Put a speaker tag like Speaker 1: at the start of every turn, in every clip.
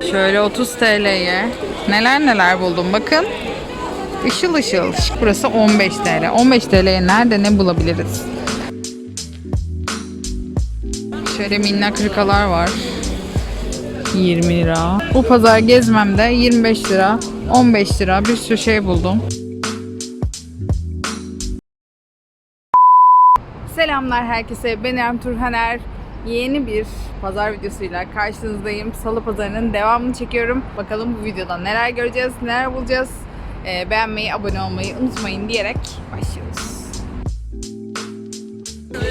Speaker 1: Şöyle 30 TL'ye neler neler buldum bakın. Işıl ışıl. Burası 15 TL. 15 TL'ye nerede ne bulabiliriz? Şöyle minnak hırkalar var. 20 lira. Bu pazar gezmemde 25 lira, 15 lira bir sürü şey buldum. Selamlar herkese. Ben İrem Turhaner. Yeni bir pazar videosuyla karşınızdayım. Salı pazarının devamını çekiyorum. Bakalım bu videoda neler göreceğiz, neler bulacağız. Ee, beğenmeyi, abone olmayı unutmayın diyerek başlıyoruz.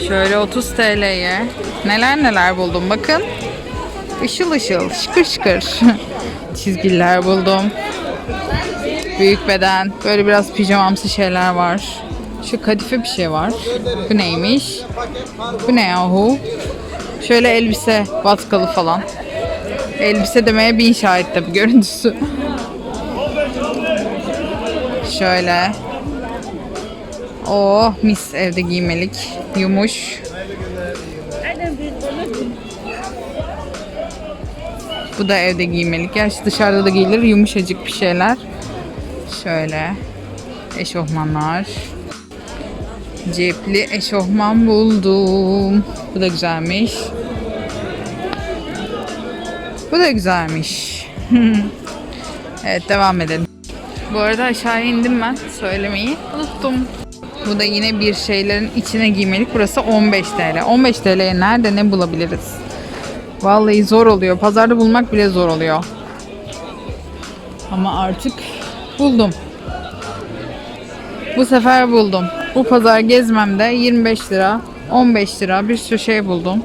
Speaker 1: Şöyle 30 TL'ye neler neler buldum bakın. Işıl ışıl, şıkır şıkır. Çizgiler buldum. Büyük beden. Böyle biraz pijamamsı şeyler var. Şu kadife bir şey var. Bu neymiş? Bu ne yahu? Şöyle elbise, vatkalı falan. Elbise demeye bin şahit tabii görüntüsü. Şöyle. Oh mis evde giymelik. Yumuş. Bu da evde giymelik. Gerçi dışarıda da giyilir. Yumuşacık bir şeyler. Şöyle. Eşofmanlar. Cepli eşofman buldum. Bu da güzelmiş. Bu da güzelmiş. evet devam edelim. Bu arada aşağıya indim ben. Söylemeyi unuttum. Bu da yine bir şeylerin içine giymelik. Burası 15 TL. 15 TL'ye nerede ne bulabiliriz? Vallahi zor oluyor. Pazarda bulmak bile zor oluyor. Ama artık buldum. Bu sefer buldum. Bu pazar gezmemde 25 lira, 15 lira bir sürü şey buldum.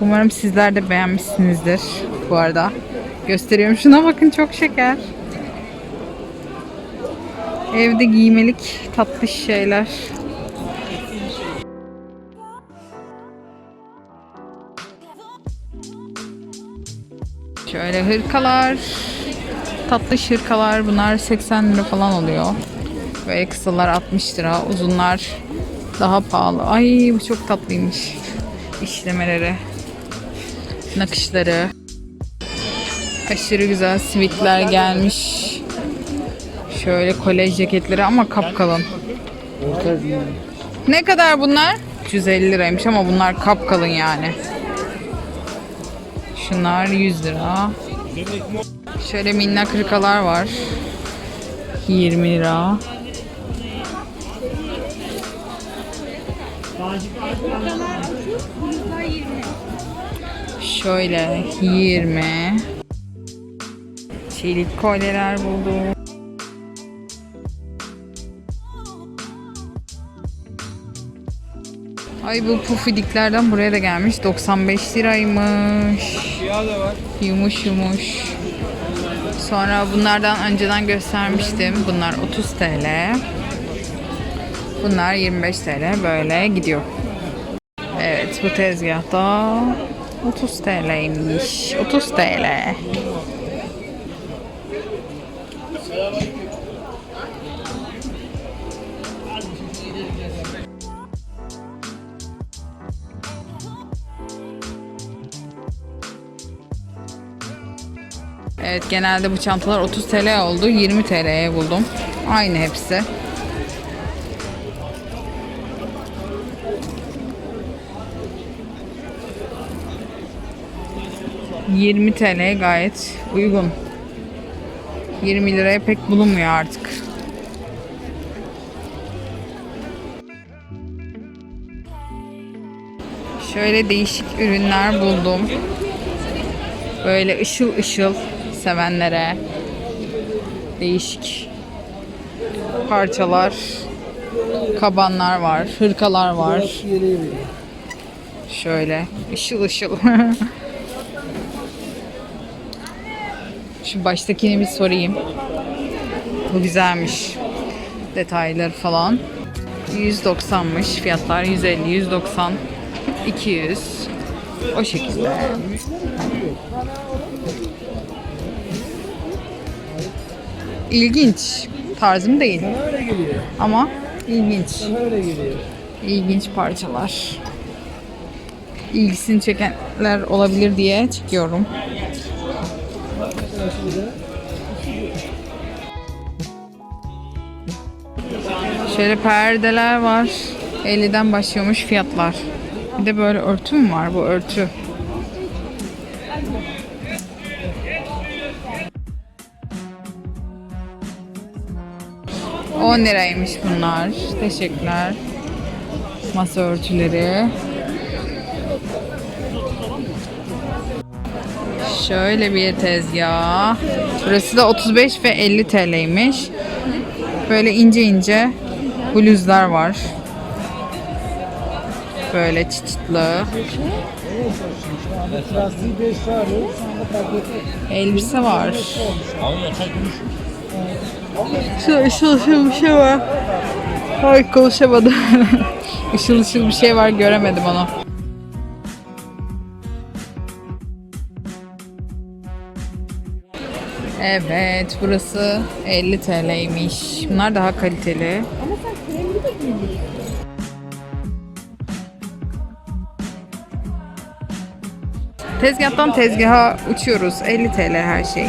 Speaker 1: Umarım sizler de beğenmişsinizdir bu arada. Gösteriyorum. Şuna bakın çok şeker. Evde giymelik tatlı şeyler. Şöyle hırkalar. Tatlı hırkalar. Bunlar 80 lira falan oluyor. Böyle kısalar 60 lira. Uzunlar daha pahalı. Ay bu çok tatlıymış. İşlemeleri. Nakışları. Aşırı güzel sivitler gelmiş. Şöyle kolej ceketleri ama kapkalın. Ne kadar bunlar? 150 liraymış ama bunlar kapkalın yani. Şunlar 100 lira. Şöyle minnak hırkalar var. 20 lira. Şöyle 20. Çelik kolyeler buldum. Ay bu pufidiklerden buraya da gelmiş. 95 liraymış. Yumuş yumuş. Sonra bunlardan önceden göstermiştim. Bunlar 30 TL. Bunlar 25 TL. Böyle gidiyor. Evet bu tezgahta 30 TL'ymiş. 30 TL. Evet genelde bu çantalar 30 TL oldu. 20 TL'ye buldum. Aynı hepsi. ...20 TL gayet uygun. 20 liraya pek bulunmuyor artık. Şöyle değişik ürünler buldum. Böyle ışıl ışıl sevenlere değişik parçalar, kabanlar var, hırkalar var. Şöyle ışıl ışıl. Şu baştakini bir sorayım. Bu güzelmiş. Detayları falan. 190'mış fiyatlar. 150, 190, 200. O şekilde. İlginç. Tarzım değil. Ama ilginç. İlginç parçalar. İlgisini çekenler olabilir diye çekiyorum. Şöyle perdeler var. 50'den başlıyormuş fiyatlar. Bir de böyle örtü mü var? Bu örtü. On liraymış bunlar. Teşekkürler. Masa örtüleri. Şöyle bir tezgah. Burası da 35 ve 50 TL'ymiş. Böyle ince ince bluzlar var. Böyle çıtıtlı. Elbise var. Şu ışıl ışıl bir şey var. Ay konuşamadım. Işıl ışıl bir şey var göremedim onu. Evet burası 50 TL'ymiş. Bunlar daha kaliteli. Tezgahtan tezgaha uçuyoruz. 50 TL her şey.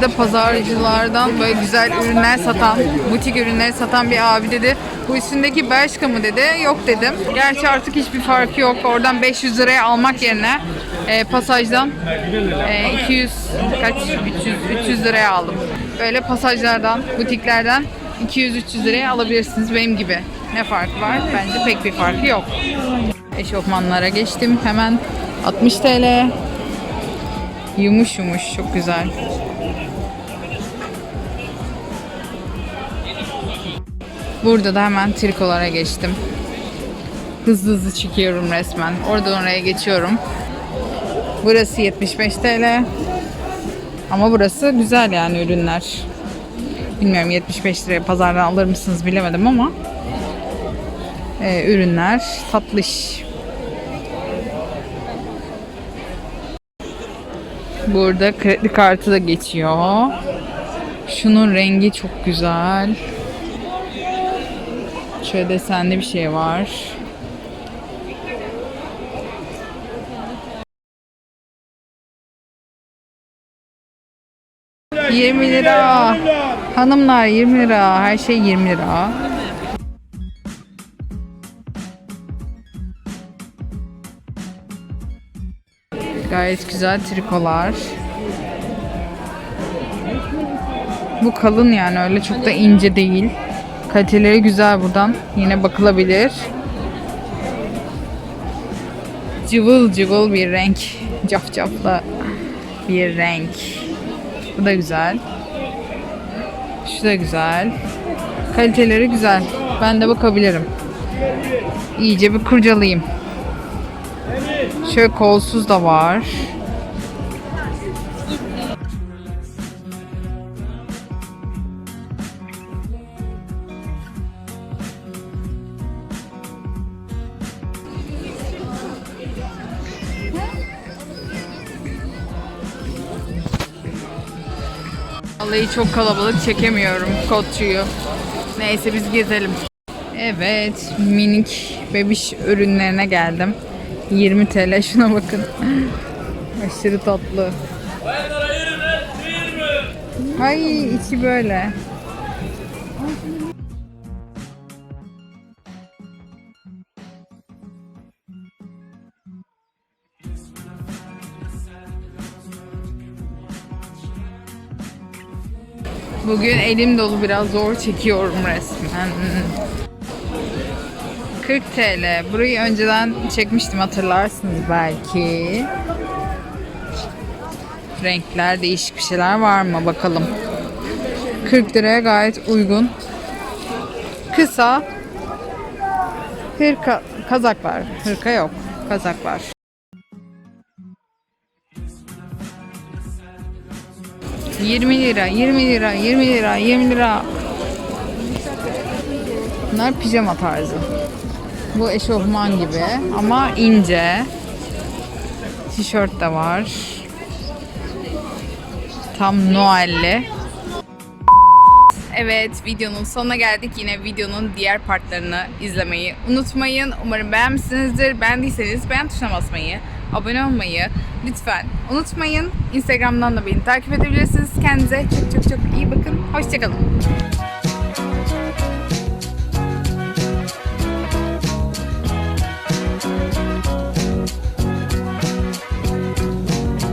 Speaker 1: Arada pazarcılardan böyle güzel ürünler satan, butik ürünleri satan bir abi dedi. Bu üstündeki Bershka mı dedi. Yok dedim. Gerçi artık hiçbir farkı yok. Oradan 500 liraya almak yerine e, pasajdan e, 200 kaç 300 300 liraya aldım. Böyle pasajlardan, butiklerden 200-300 liraya alabilirsiniz benim gibi. Ne farkı var? Bence pek bir farkı yok. Eşofmanlara geçtim. Hemen 60 TL. Yumuş yumuş çok güzel. Burada da hemen trikolara geçtim. Hızlı hızlı çıkıyorum resmen. Oradan oraya geçiyorum. Burası 75 TL. Ama burası güzel yani ürünler. Bilmiyorum 75 liraya pazardan alır mısınız bilemedim ama e, ürünler tatlış. Burada kredi kartı da geçiyor. Şunun rengi çok güzel. Şöyle desenli bir şey var. Yirmi lira. Hanımlar 20 lira. Her şey 20 lira. Gayet güzel trikolar. Bu kalın yani öyle çok da ince değil. Kaliteleri güzel buradan. Yine bakılabilir. Cıvıl cıvıl bir renk. Cafcaflı bir renk. Bu da güzel. Şu da güzel. Kaliteleri güzel. Ben de bakabilirim. İyice bir kurcalayayım. Şöyle kolsuz da var. Vallahi çok kalabalık çekemiyorum kotçuyu. Neyse biz gezelim. Evet, minik bebiş ürünlerine geldim. 20 TL şuna bakın. Aşırı tatlı. Ay içi böyle. Bugün elim dolu biraz zor çekiyorum resmen. 40 TL. Burayı önceden çekmiştim hatırlarsınız belki. Renkler değişik bir şeyler var mı bakalım. 40 liraya gayet uygun. Kısa hırka kazak var. Hırka yok. Kazak var. Yirmi lira, 20 lira, 20 lira, 20 lira. Bunlar pijama tarzı. Bu eşofman gibi ama ince. Tişört de var. Tam Noel'li. Evet videonun sonuna geldik. Yine videonun diğer partlarını izlemeyi unutmayın. Umarım beğenmişsinizdir. Beğendiyseniz beğen tuşuna basmayı, abone olmayı lütfen unutmayın. Instagram'dan da beni takip edebilirsiniz. Kendinize çok çok çok iyi bakın. Hoşçakalın.